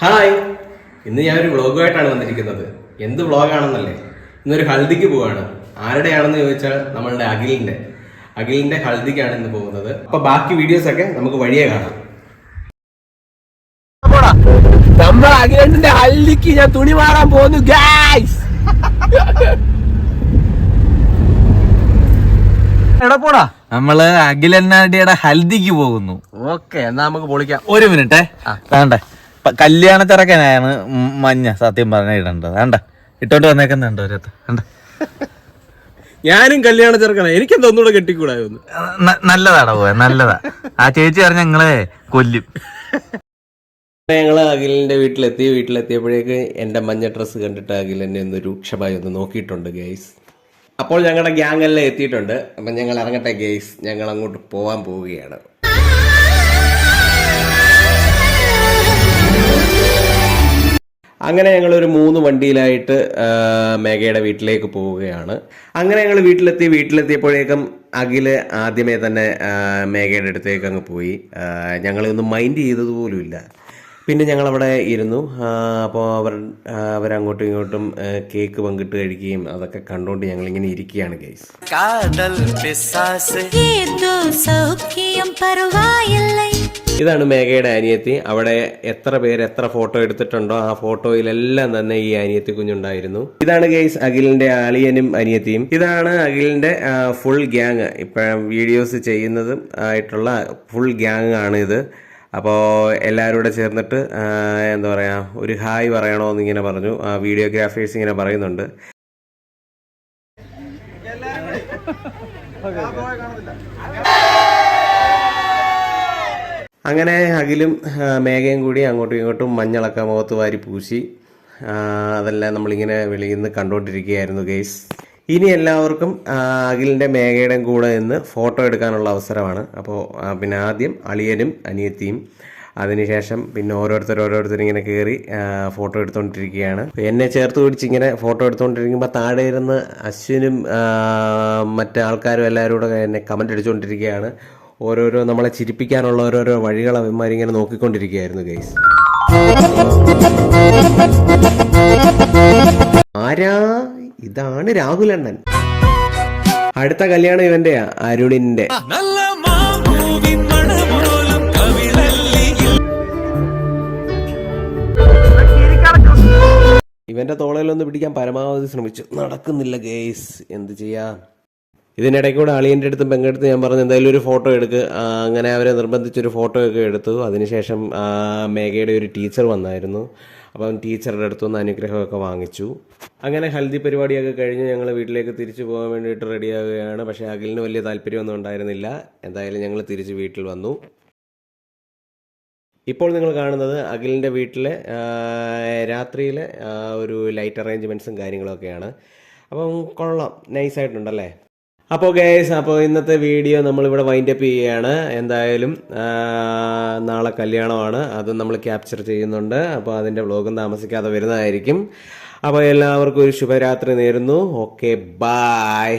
Hi. ഇന്ന് ഞാൻ ഞാനൊരു വ്ളോഗുമായിട്ടാണ് വന്നിരിക്കുന്നത്. എന്ത് വ്ളോഗാണെന്നല്ലേ? ഇന്നൊരു ഹൽദിക്ക് പോവാണ്. ആരുടെയാണെന്ന് ചോദിച്ചാൽ നമ്മളുടെ അഖിലിന്റെ. അഖിലിന്റെ ഹൽദിക്കാണ് ഇന്ന് പോകുന്നത്. അപ്പൊ ബാക്കി വീഡിയോസ് ഒക്കെ നമുക്ക് വഴിയെ കാണാം. നമ്മൾ ഹൽദിക്ക് ഞാൻ തുണി മാറാൻ പോകുന്നു ഗായ്സ് എടാ പോടാ. നമ്മൾ അഖിലന്നാടിയുടെ ഹൽദിക്ക് പോകുന്നു. ഓക്കെ എന്നാ നമുക്ക് പൊളിക്കാം. ഒരു മിനിറ്റ്. വേണ്ട? കല്യാണ ചെറുക്കനാണ് മഞ്ഞ സത്യം പറഞ്ഞ ഇടേണ്ടത്. വേണ്ട ഇട്ടോണ്ട് വന്നേക്കുന്നുണ്ട് ഒരത്ത് വേണ്ട ഞാനും കല്യാണ ചെറുക്കണ എനിക്കെന്താ ഒന്നുകൂടെ കെട്ടിക്കൂടായിരുന്നു നല്ലതാടാ പോയ നല്ലതാ. ആ ചേച്ചി പറഞ്ഞ ഞങ്ങളെ കൊല്ലും. ഞങ്ങൾ അഖിലിന്റെ വീട്ടിലെത്തി. വീട്ടിലെത്തിയപ്പോഴേക്ക് എന്റെ മഞ്ഞ ഡ്രസ് കണ്ടിട്ട് അഖിൽ എന്നെ ഒന്ന് രൂക്ഷമായി ഒന്ന് നോക്കിയിട്ടുണ്ട് ഗെയ്സ് അപ്പോൾ ഞങ്ങളുടെ ഗ്യാങ് എല്ലാം എത്തിയിട്ടുണ്ട്. അപ്പം ഞങ്ങൾ ഇറങ്ങട്ടെ ഗെയ്സ് ഞങ്ങൾ അങ്ങോട്ട് പോവാൻ പോവുകയാണ്. അങ്ങനെ ഞങ്ങൾ ഒരു മൂന്ന് വണ്ടിയിലായിട്ട് മേഘയുടെ വീട്ടിലേക്ക് പോവുകയാണ്. അങ്ങനെ ഞങ്ങൾ വീട്ടിലെത്തി. വീട്ടിലെത്തിയപ്പോഴേക്കും അഖിൽ ആദ്യമേ തന്നെ മേഘയുടെ അടുത്തേക്ക് അങ്ങ് പോയി. ഞങ്ങളൊന്നും മൈൻഡ് ചെയ്തതുപോലുമില്ല പിന്നെ ഞങ്ങളവിടെ ഇരുന്നു. അപ്പോൾ അവർ അവരങ്ങോട്ടും ഇങ്ങോട്ടും കേക്ക് പങ്കിട്ട് കഴിക്കുകയും അതൊക്കെ കണ്ടുകൊണ്ട് ഞങ്ങളിങ്ങനെ ഇരിക്കുകയാണ് ഗൈസ് ഏതോ സൗഖ്യം പർവായില്ലേ ഇതാണ് മേഘയുടെ അനിയത്തി. അവിടെ എത്ര പേര് എത്ര ഫോട്ടോ എടുത്തിട്ടുണ്ടോ ആ ഫോട്ടോയിലെല്ലാം തന്നെ ഈ അനിയത്തി കുഞ്ഞുണ്ടായിരുന്നു. ഇതാണ് ഗെയ്സ് അഖിലിന്റെ ആലിയനും അനിയത്തിയും. ഇതാണ് അഖിലിന്റെ ഫുൾ ഗ്യാങ് ഇപ്പോഴും വീഡിയോസ് ചെയ്യുന്നതും ആയിട്ടുള്ള ഫുൾ ഗ്യാങ് ആണ് ഇത്. അപ്പോൾ എല്ലാവരും കൂടെ ചേർന്നിട്ട് എന്താ പറയുക ഒരു ഹായ് പറയണമെന്ന് ഇങ്ങനെ പറഞ്ഞു. ആ വീഡിയോഗ്രാഫേഴ്സ് ഇങ്ങനെ പറയുന്നുണ്ട്. അങ്ങനെ അഖിലും മേഘയും കൂടി അങ്ങോട്ടും ഇങ്ങോട്ടും മഞ്ഞളൊക്കെ മുഖത്ത് വാരി പൂശി. അതെല്ലാം നമ്മളിങ്ങനെ വെളിയിൽ നിന്ന് കണ്ടുകൊണ്ടിരിക്കുകയായിരുന്നു ഗെയ്സ് ഇനി എല്ലാവർക്കും അഖിലിന്റെ മേഘയുടെയും കൂടെ നിന്ന് ഫോട്ടോ എടുക്കാനുള്ള അവസരമാണ്. അപ്പോൾ പിന്നെ ആദ്യം അളിയനും അനിയത്തിയും അതിനുശേഷം പിന്നെ ഓരോരുത്തർ ഓരോരുത്തർ ഇങ്ങനെ കയറി ഫോട്ടോ എടുത്തുകൊണ്ടിരിക്കുകയാണ് എന്നെ ചേർത്ത് പിടിച്ച് ഇങ്ങനെ ഫോട്ടോ എടുത്തുകൊണ്ടിരിക്കുമ്പോൾ താഴെ ഇരുന്ന് അശ്വിനും മറ്റ് ആൾക്കാരും എല്ലാവരും കൂടെ എന്നെ കമന്റ് അടിച്ചുകൊണ്ടിരിക്കുകയാണ് ഓരോരോ നമ്മളെ ചിരിപ്പിക്കാനുള്ള ഓരോരോ വഴികൾ അവന്മാരിങ്ങനെ നോക്കിക്കൊണ്ടിരിക്കുകയായിരുന്നു ഗൈസ് ആരാ? ഇതാണ് രാഹുൽ അണ്ണൻ. അടുത്ത കല്യാണം ഇവന്റെയാ അരുണിന്റെ. ഇവന്റെ തോളയിലൊന്ന് പിടിക്കാൻ പരമാവധി ശ്രമിച്ചു. നടക്കുന്നില്ല ഗേസ് എന്ത് ചെയ്യാ? ഇതിനിടയ്ക്ക് കൂടെ അളിയന്റെ അടുത്തും പെങ്ങടുത്ത് ഞാൻ പറഞ്ഞു എന്തായാലും ഒരു ഫോട്ടോ എടുക്കുക അങ്ങനെ അവരെ നിർബന്ധിച്ചൊരു ഫോട്ടോ ഒക്കെ എടുത്തു. അതിനുശേഷം മേഘയുടെ ഒരു ടീച്ചർ വന്നായിരുന്നു. അപ്പം ടീച്ചറുടെ അടുത്തുനിന്ന് അനുഗ്രഹമൊക്കെ വാങ്ങിച്ചു. അങ്ങനെ ഹൽദി പരിപാടിയൊക്കെ കഴിഞ്ഞ് ഞങ്ങൾ വീട്ടിലേക്ക് തിരിച്ചു പോകാൻ വേണ്ടിയിട്ട് റെഡിയാവുകയാണ്. പക്ഷേ അഖിലിന് വലിയ താല്പര്യമൊന്നും ഉണ്ടായിരുന്നില്ല. എന്തായാലും ഞങ്ങൾ തിരിച്ച് വീട്ടിൽ വന്നു. ഇപ്പോൾ നിങ്ങൾ കാണുന്നത് അഖിലിന്റെ വീട്ടിലെ രാത്രിയിലെ ഒരു ലൈറ്റ് അറേഞ്ച്മെന്റ്സും കാര്യങ്ങളൊക്കെയാണ്. അപ്പം കൊള്ളാം. നൈസായിട്ടുണ്ടല്ലേ? അപ്പോൾ ഗേസ് അപ്പോൾ ഇന്നത്തെ വീഡിയോ നമ്മളിവിടെ വൈൻഡ് അപ്പ് ചെയ്യുകയാണ് എന്തായാലും നാളെ കല്യാണമാണ്. അത് നമ്മൾ ക്യാപ്ചർ ചെയ്യുന്നുണ്ട്. അപ്പോൾ അതിന്റെ വ്ലോഗും താമസിക്കാതെ വരുന്നതായിരിക്കും. അപ്പോൾ എല്ലാവർക്കും ഒരു ശുഭരാത്രി നേരുന്നു. Okay bye